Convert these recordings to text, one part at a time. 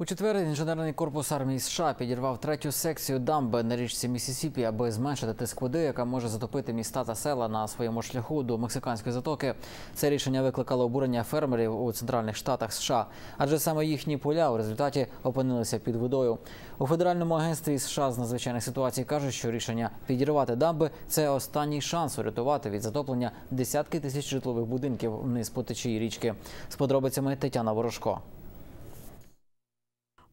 У четвер інженерний корпус армії США підірвав третю секцію дамби на річці Місісіпі, аби зменшити тиск води, яка може затопити міста та села на своєму шляху до мексиканської затоки. Це рішення викликало обурення фермерів у центральних штатах США, адже саме їхні поля у результаті опинилися під водою. У федеральному агентстві США з надзвичайних ситуацій кажуть, що рішення підірвати дамби це останній шанс урятувати від затоплення десятки тисяч житлових будинків вниз по течії річки. З подробицями Тетяна Ворожко.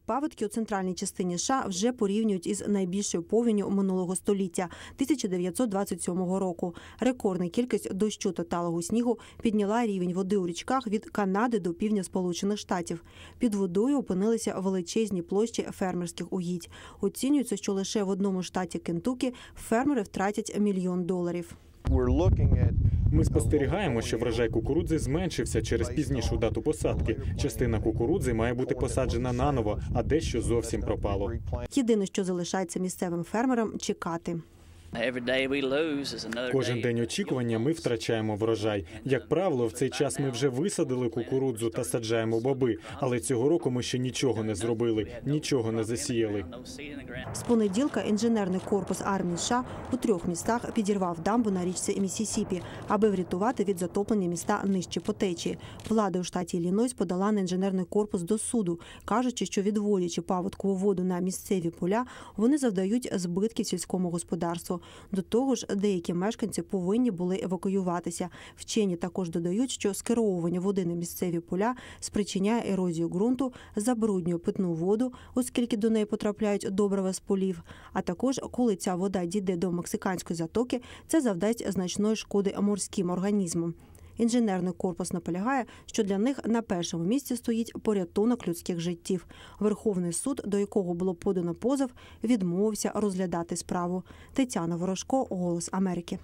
Паводки у центральній частині США вже порівнюють із найбільшою повінню минулого століття 1927 року. Рекордна кількість дощу та талого снігу підняла рівень води у річках від Канади до півдня Сполучених Штатів. Під водою опинилися величезні площі фермерських угідь. Оцінюється, що лише в одному штаті Кентукі фермери втратять мільйон доларів. Ми спостерігаємо, що врожай кукурудзи зменшився через пізнішу дату посадки. Частина кукурудзи має бути посаджена наново, а дещо зовсім пропало. Єдине, що залишається місцевим фермерам чекати. Кожен день очікування ми втрачаємо врожай. Як правило, в цей час ми вже висадили кукурудзу та саджаємо боби, але цього року ми ще нічого не зробили, нічого не засіяли. З понеділка інженерний корпус армії США у трьох містах підірвав дамбу на річці Місісіпі, аби врятувати від затоплення міста нижче по течії. Влада у штаті Іллінойс подала на інженерний корпус до суду, кажучи, що відводячи паводкову воду на місцеві поля, вони завдають збитків сільському господарству. До того ж, деякі мешканці повинні були евакуюватися. Вчені також додають, що скеровування води на місцеві поля спричиняє ерозію ґрунту, забруднює питну воду, оскільки до неї потрапляють добрива з полів. А також, коли ця вода дійде до мексиканської затоки, це завдасть значної шкоди морським організмам. Інженерний корпус наполягає, що для них на першому місці стоїть порятунок людських життів. Верховний суд, до якого було подано позов, відмовився розглядати справу. Тетяна Ворожко, Голос Америки.